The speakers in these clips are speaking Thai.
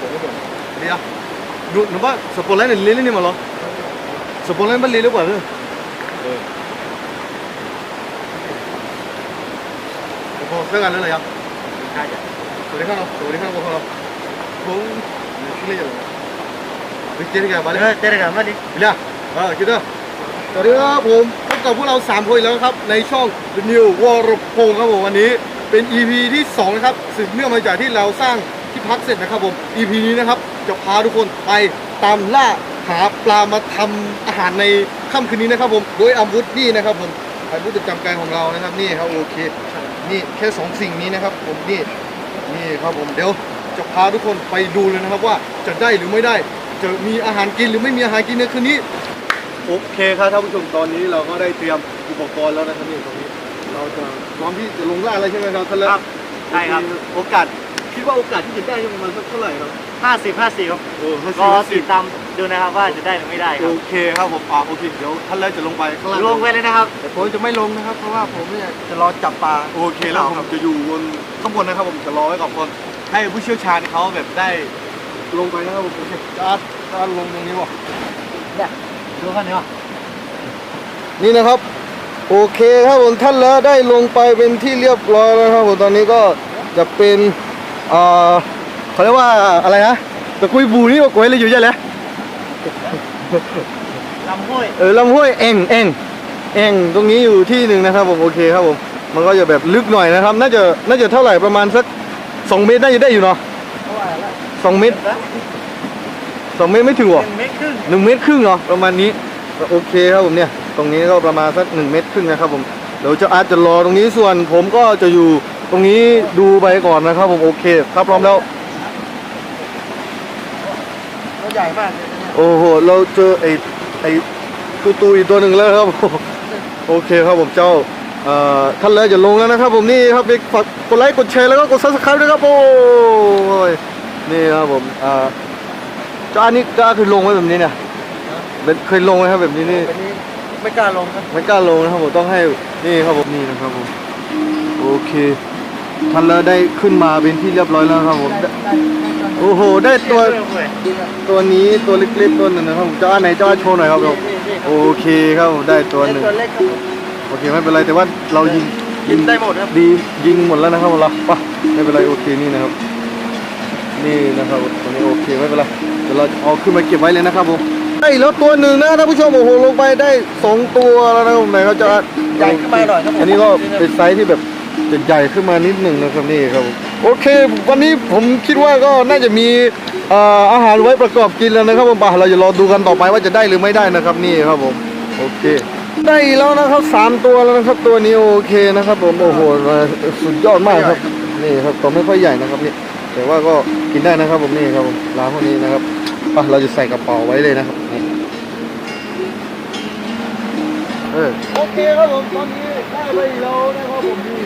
ผมก็บอกเดี๋ยวดูหนูว่าสปอร์ตไลน์เนี่ยเลี้ยงนี่มาเหรอสปอร์ตไลน์มันเลี้ยงหรือเปล่าเนี่ยเออพอเสื้อกันแล้วเหรอยังน่าจะสวัสดีครับสวัสดีครับพวกเราผมชื่อเล่นอะไรวิจิตรแกมาเลยเออเจอกันมาดิเรียเออคิดเด้อสวัสดีครับผมพบกับพวกเรา 3 คนอีกแล้วนะครับ ในช่อง The New วรพงศ์ครับผมวันนี้เป็น EP ที่ 2 นะครับสืบเนื่องมาจากที่เราสร้าง ที่พักเสร็จนะครับผม EP นี้นะครับจะพาทุกคนไปตามล่าหาปลามาทำอาหารในค่ำคืนนี้นะครับผม โดยอาวุธนี่นะครับผมอาวุธประจำกายของเรานะครับนี่ครับโอเคนี่แค่สองสิ่งนี้นะครับผมนี่นี่ครับผมเดี๋ยวจะพาทุกคนไปดูเลยนะครับว่าจะได้หรือไม่ได้ จะมีอาหารกินหรือไม่มีอาหารกินในคืนนี้โอเคครับท่านผู้ชมตอนนี้เราก็ได้เตรียมอุปกรณ์แล้วนะครับนี่ตรงนี้ เราจะพร้อมที่จะลงล่าแล้วใช่ไหมครับท่านเลิศครับใช่ครับโอกาส คิดว่าโอกาสที่จะได้ประมาณสักเท่าไหร่ครับห้าสิบห้าสิบครับโอ้ห้าสิรบอห้าสิติบดตามดูนะครับว่าจะได้หรือไม่ได้คโอรับเคครับผมอ่าโอเคเดี๋ยวท่านเลิศจะลงไปข้างล่างลงไปเลยนะครับ แต่ผมจะไม่ลงนะครับ เพราะว่าผมเนี่ยจะรอจับปลาโอเคแล้วผมจะอยู่บนข้างบนนะครับผมจะรอไว้ก่อนคนให้ผู้เชี่ยวชาญเขาแบบได้ลงไปนะครับผมโอเคจะจะลงตรงนี้บ่เนี่ยดูกันเนาะนี่นะครับ โอเคครับผมท่านแล้วได้ลงไปเป็นที่เรียบร้อยแล้วครับผมตอนนี้ก็จะเป็น เอ่อเขาเรียกว่าอะไรนะตะกุยบูนี่ว่ากุยอะไรอยู่ใช่ไหมลำห้วยเออลำห้วยเองเองเองตรงนี้อยู่ที่หนึ่งนะครับผมโอเคครับผมมันก็จะแบบลึกหน่อยนะครับ น่าจะน่าจะเท่าไหร่ประมาณสักสองเมตรน่าจะได้อยู่เนาะเท่าไหร่ละสองเมตรสองเมตรไม่ถึงหรอหนึ่งเมตรครึ่งหนึ่งเมตรครึ่งเหรอประมาณนี้โอเคครับผมเนี่ย ตรงนี้ก็ประมาณสักหนึ่งเมตรครึ่งนะครับผมเดี๋ยวจะอาจจะรอตรงนี้ส่วนผมก็จะอยู่ ตรงนี้ดูไปก่อนนะครับผมโอเค ครับพร้อมแล้วตัวใหญ่มากเลยนะเนี่ยโอ้โหเราเจอไอ้ไอ้ตูตูอีกตัวหนึ่งแล้วครับโอเคครับผมเจ้าเอ่อท่านเลยจะลงแล้วนะครับ ผมนี่ครับฝากกดไลค์กดแชร์แล้วก็กดซับสไครต์ด้วยครับโอ้ยนี่ครับผมอ่าเจ้าอันนี้ก็คือลงไว้แบบนี้เนี่ยเป็นเคยลงไหมครับแบบนี้นี่อันนี้ไม่กล้าลงครับไม่กล้าลงนะครับผมต้องให้นี่ครับผมนี่นะครับผมโอเค ท่านเลยได้ขึ้นมาเป็นที่เรียบร้อยแล้วครับผม โอ้โห ได้ตัวเรื่องเลยตัวนี้ตัวเล็กๆตัวหนึ่งนะครับผมเจ้าอันไหนเจ้าอันโชว์หน่อยครับผมนี่นี่โอเคครับผมได้ตัวหนึ่งตัวเล็กครับโอเคไม่เป็นไรแต่ว่าเรายิงกินได้หมดครับดียิงหมดแล้วนะครับผมเราปะไม่เป็นไรโอเคนี่นะครับ นี่นะครับตัวนี้โอเคไม่เป็นไรเดี๋ยวเราเอาขึ้นมาเก็บไว้เลยนะครับผมได้แล้วตัวหนึ่งนะท่านผู้ชมโอ้โหลงไปได้สองตัวแล้วนะครับผมไหนเขาจะใหญ่ขึ้นมาหน่อยครับผมอันนี้ก็เป็นไซส์ที่แบบ จะใหญ่ขึ้นมานิดหนึ่งนะครับนี่ครับ โอเค วันนี้ผมคิดว่าก็น่าจะมีอาหารไว้ประกอบกินแล้วนะครับผมไปเราจะรอดูกันต่อไปว่าจะได้หรือไม่ได้นะครับนี่ครับผมโอเค ได้แล้วนะครับสามตัวแล้วนะครับ ตัวนี้โอเคนะครับผมโอ้โหสุดยอดมากครับนี่ครับตัวไม่ค่อยใหญ่นะครับนี่แต่ว่าก็กินได้นะครับผมนี่ครับผมร้านพวกนี้นะครับไปเราจะใส่กระเป๋าไว้เลยนะครับนี่โอเคครับผมตอนนี้ได้ไปแล้วนะครับผมนี่ครับผม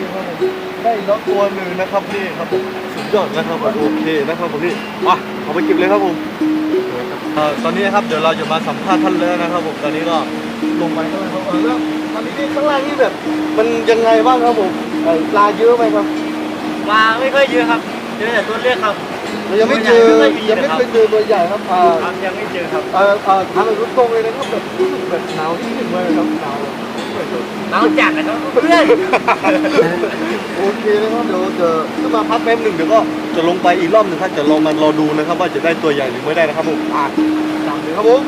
ได้แล้วตัวหนึ่งนะครับนี่ครับผมสุดยอดนะครับผมโอเคนะครับผมนี่มาเอาไปเก็บเลยครับผมเอ่อตอนนี้นะครับเดี๋ยวเราจะมาสัมภาษณ์ท่านแล้วนะครับผมตอนนี้ก็ลงไปข้างล่างครับเออแล้วตอนนี้ที่ข้างล่างนี่แบบ มันยังไงบ้างครับผมเอ่อปลาเยอะไหมครับปลาไม่ค่อยเยอะครับเจอแต่ตัวเล็กครับเรายังไม่เจอไม่มียังไม่นะครับเคยเจอตัวใหญ่ครับอ่าครับยังไม่เจอครับ เอ่อเอ่อทางรถตรงเลยนะครับแบบรู้สึกแบบหนาวที่ถึงเลยครับหนาว น้องจัดนะครับเพื่อนโอเคนะครับเดี๋ยวจะจะมาพักแป๊บหนึ่งเดี๋ยวก็จะลงไปอีกรอบหนึ่งครับจะลองมารอดูนะครับ ว่าจะได้ตัวใหญ่หรือไม่ได้นะครับผมอะตามเลยครับผม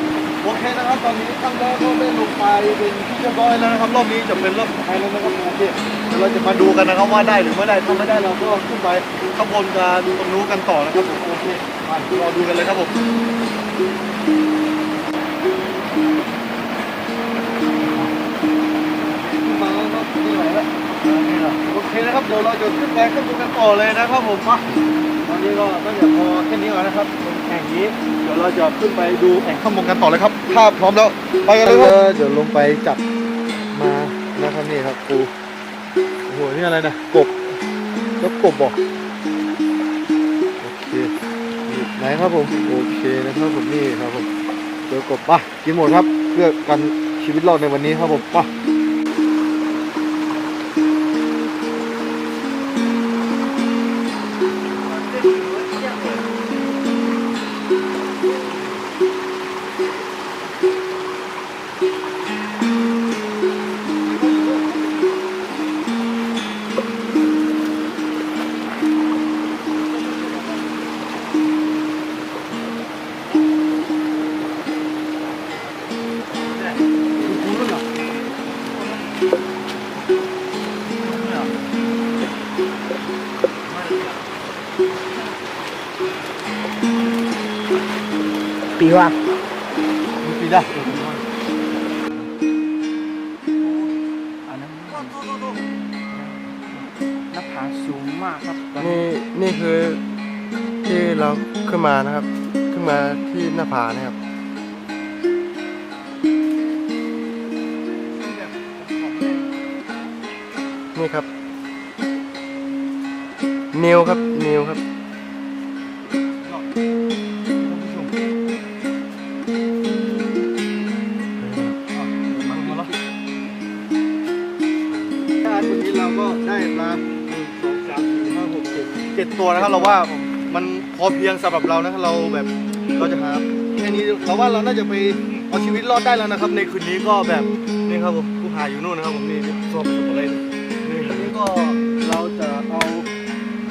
โอเคนะครับตอนนี้ตั้งแต่ก็ได้ลงไปเป็นที่เรียบร้อยแล้วนะครับ รอบนี้จะเป็นรอบสุดท้ายแล้วนะครับโอเคเดี๋ยวเราจะมาดูกันนะครับว่าได้หรือไม่ได้ถ้าไม่ได้เราก็ขึ้นไปข้างบนกันตรงนู้นกันต่อนะครับผมโอเคมารอดูกันเลยครับผม เคนะครับเดี๋ยวเราจะขึ้นไปข้างบนกันต่อเลยนะครับผมมาตอนนี้ก็น่าจะพอแค่นี้ก่อนนะครับแข่งนี้เดี๋ยวเราจะขึ้นไปดูแข่งข้างบนกันต่อเลยครับถ้าพร้อมแล้วไปกันเลยครับเดี๋ยวลงไปจับมานะครับนี่ครับปูโอ้โหนี่อะไรนะกบแล้วกบบอกโอเคนี่ไหนครับผมโอเคนะครับผมนี่ครับผมเจอกบป่ะกินหมดครับเพื่อกันชีวิตรอดในวันนี้ครับผมป่ะ ว่าปีได้อันนั้นหน้าผาสูงมากครับตอนนี่นี่คือที่เราขึ้นมานะครับ ขึ้นมาที่หน้าผานะครับนี่ครับ นิวครับนิวครับถ้ ห้าหกเจ็ดเจ็ดตัวนะครับเราว่ามันพอเพียงสำหรับเรานะครับเราแบบเราจะหาแค่นี้เราว่าเราน่าจะไปเอาชีวิตรอดได้แล้วนะครับ ในคืนนี้ก็แบบนี่ครับผมผู้หาอยู่นู่นนะครับผมนี่ตัวเป็นตัวอะไรนี่นนี้ก็เราจะเอา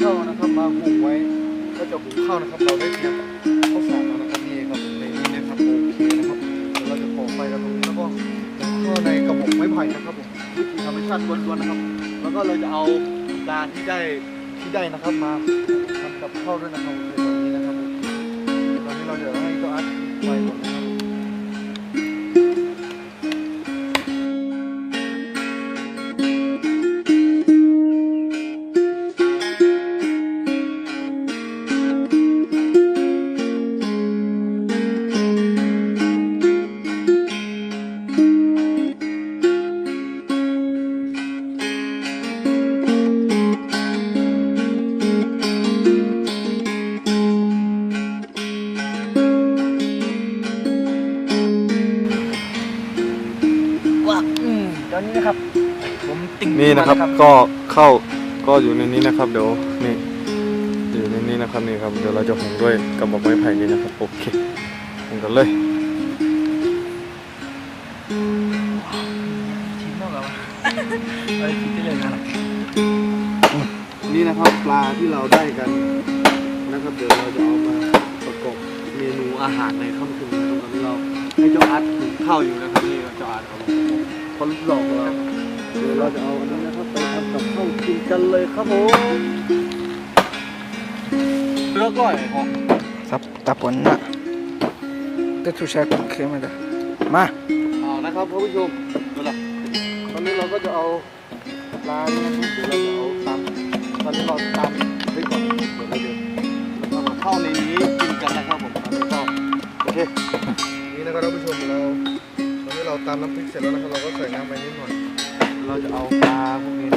ข้าวนะครับมาหุงไว้ก็จะหุงข้าวนะครับ เราได้เตรียมข้าวสารแล้วนะครับนี่ครับในนี้นะครับโอเคนะครับเดี๋ยวเราจะก่อไฟกันตรงนี้แล้วก็ข้าวในกระบอกไม้ไผ่นะครับผมวิถีธรรมชาติล้วนๆนะครับ แล้วก็เราจะเอา ปลาที่ได้ที่ได้นะครับมาทำกับข้าวด้วยนะครับตอนนี้นะครับตอนนี้เราจะให้ตัวอัด นี่นะครับมาก็เข้าก็อยู่ในนี้นะครับ เดี๋ยวนี่อยู่ในนี้นะครับนี่ครับเดี๋ยวเราจะหุงด้วยกระบอกไม้ไผ่นี่นะครับโอเคหุงกันเลยชิ้นนอกเหรอวะเอ้ยชิ้นที่เลยนะนี่นะครับปลาที่เราได้กันนะครับเดี๋ยวเราจะเอามาประกอบเมนูอาหารในค่ำคืนนี้นะครับตอนนี้เราให้เจ้าอาร์ตหุงข้าวอยู่นะครับนี่เจ้าอาร์ตเอาคนหลอกเรา เดี๋ยวเราจะเอาอันนี้นะครับไปทำกับข้าวกินกันเลยครับผมเลือกก่อนอ๋อซับตาปนนะแต่ทุกชายเคยมาได้มาเอานะครับท่านผู้ชมดูละตอนนี้เราก็จะเอาปลาเนี่ยนะครับเดี๋ยวเราจะเอาตำตอนนี้เราตำไปก่อนเดี๋ยวเราจะเรามาเข้าในนี้กินกันนะครับผมตอนนี้ก็โอเคนี่นะครับท่านผู้ชมเราตอนนี้เราตำน้ำพริกเสร็จแล้วนะครับเราก็ใส่น้ำไปนิดหน่อย เราจะเอาปลาพวกนี้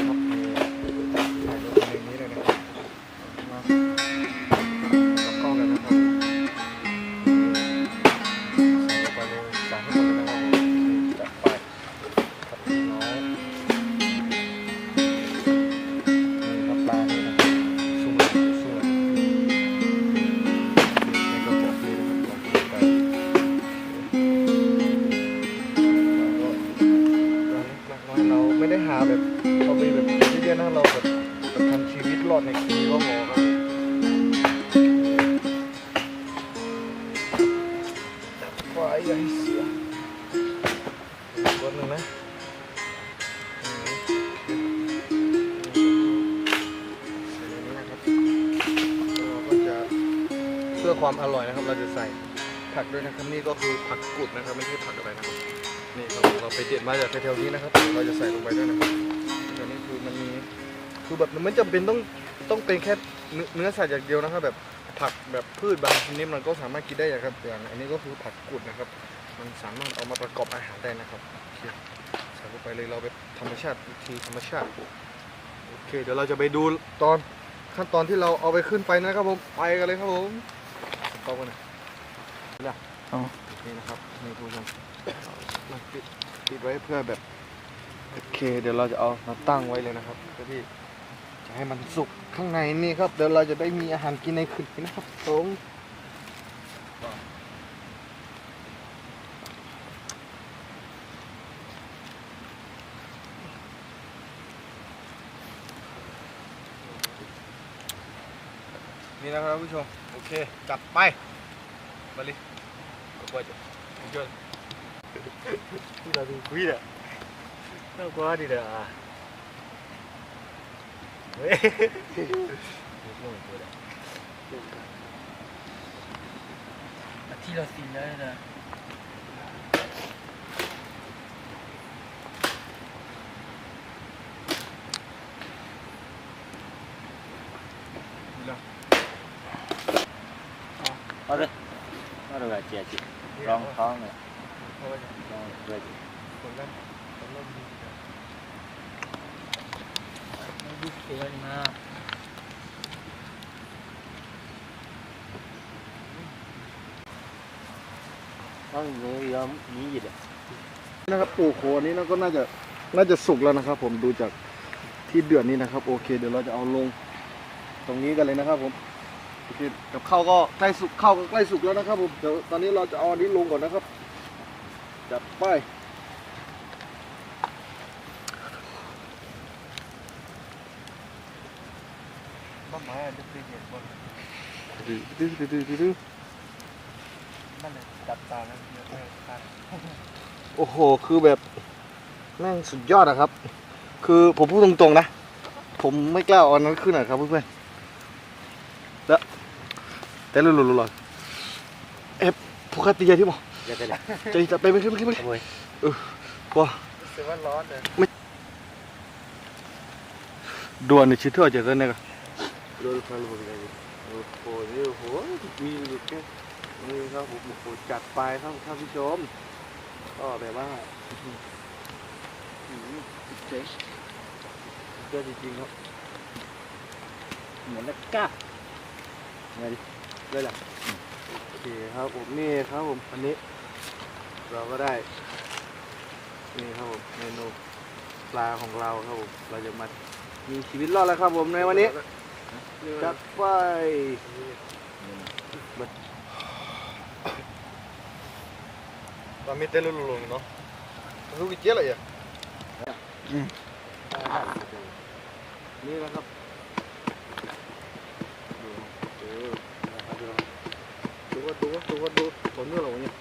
แบบเอาไปแบบเยอะๆนะเราแบบทำชีวิตรอดในคืนก็พอครับไว้อย่าให้เสียตัวหนึ่งนะเราก็จะเพื่อความอร่อยนะครับ เราจะใส่ผักด้วยนะครับนี่ก็คือผักกุดนะครับ ไม่ใช่ผักอะไรนะครับ นี่ครับเราไปเด็ดมาจากแถวๆนี้นะครับ เราจะใส่ลงไปด้วยนะครับอันนี้คือมันมีคือแบบมันไม่จำเป็นต้องต้องเป็นแค่เนื้อเนื้อสัตว์อย่างเดียวนะครับ แบบผักแบบพืชบางชนิดมันก็สามารถกินได้อย่างครับอย่างอันนี้ก็คือผักกุดนะครับ มันสามารถเอามาประกอบอาหารได้นะครับโอเคใส่ลงไปเลยเราไปธรรมชาติวิธีธรรมชาติโอเค เดี๋ยวเราจะไปดูตอนขั้นตอนที่เราเอาไปขึ้นไปนะครับผมไปกันเลยครับผมต่อกันนะนี่อ๋อนี่นะครับนี่คุณผู้ชม มาปิดปิดไว้เพื่อแบบโอเค เดี๋ยวเราจะเอามาตั้งไว้เลยนะครับเพื่อที่จะให้มันสุกข้างในนี่ครับ เดี๋ยวเราจะได้มีอาหารกินในคืนนี้นะครับผมนี่นะครับผู้ชม โอเค จัดไปมาเลยก็ไปจ้ะ เจอที่เราดูคุยอะน่ากลัวดิเด้อเฮ้ยที่เราซีนแล้ วนะเอาเลยเอาเลยเจียจิลองท้องเลยลอมาท้องนี้ยอมนี้ยิดอะนะครับโอ้โหอันนี้เราก็น่าจะน่าจะสุกแล้วนะครับ ผมดูจากที่เดือดนี้นะครับ โอเค เดี๋ยวเราจะเอาลง ตรงนี้กันเลยนะครับ ผมโอเคกับข้าวก็ใกล้สุกข้าวก็ใกล้สุกแล้วนะครับ ผมเดี๋ยวตอนนี้เราจะเอาอันนี้ลงก่อนนะครับ จัดไปบ้านไม้จะเป็นอย่างบนดื้อดื้อดื้อดื้อดื้อนั่นเลยจับตาแล้วเยอะเลยครับโอ้โห คือแบบแม่งสุดยอดอะครับ คือผมพูดตรงๆนะ ผมไม่กล้าเอาอันนั้นขึ้นอะครับเพื่อนๆแล้วแต่ลุลุลุลุเอฟปกติอย่างที่บอก เดี๋ยวกันเลยจะจะไปไม่ขึ้นไม่ขึ้นไม่ขขึ้นโมยว้ารู้สึกว่าร้อนเลยด่วนในชิดเท่าเจอกันเนี่ยก็ดูพาลุบุรีโอ้โหนี่โอ้โหมีลูกแค่นี่ครับผมโอ้โหจัดไปครับท่านผู้ชมก็แบบว่าเจ๋งเจ๋งจริงๆครับเหมือนนักก้าไงดิได้แหละโอเคครับผมนี่ครับผมอันนี้ เราก็ได้ นี่ครับผมเมนูปลาของเราครับผมเราจะมามีชีวิตรอดแล้วครับผมในวันนี้จัดไปมันมีเตลุลุงเนาะรู้กี่เจ๊อะไรอะนี่นะครับดูว่าดูว่าดูว่าดูผลเนื้อหรอเนี่ย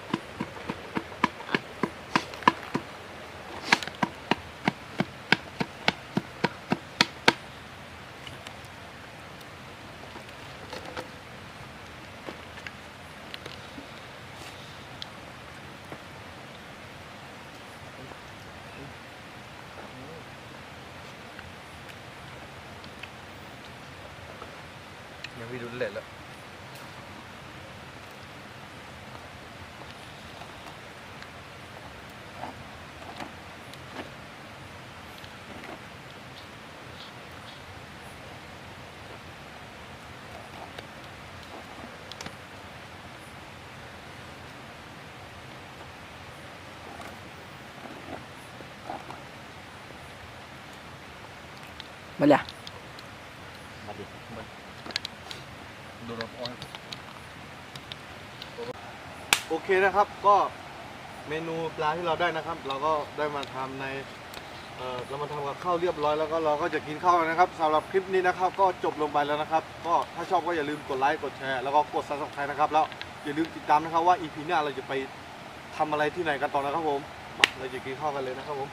มาเลยมาดิดูรถออยโอเคนะครับก็เมนูปลาที่เราได้นะครับ เราก็ได้มาทำในเอ่อเรามาทำกับข้าวเรียบร้อยแล้วก็เราก็จะกินข้าวนะครับสำหรับคลิปนี้นะครับ ก็จบลงไปแล้วนะครับ ก็ถ้าชอบก็อย่าลืมกดไลค์กดแชร์แล้วก็กด subscribe นะครับแล้วอย่าลืมติดตามนะครับว่า EP หน้าเราจะไปทำอะไรที่ไหนกันต่อนะครับผม เราจะกินข้าวกันเลยนะครับผม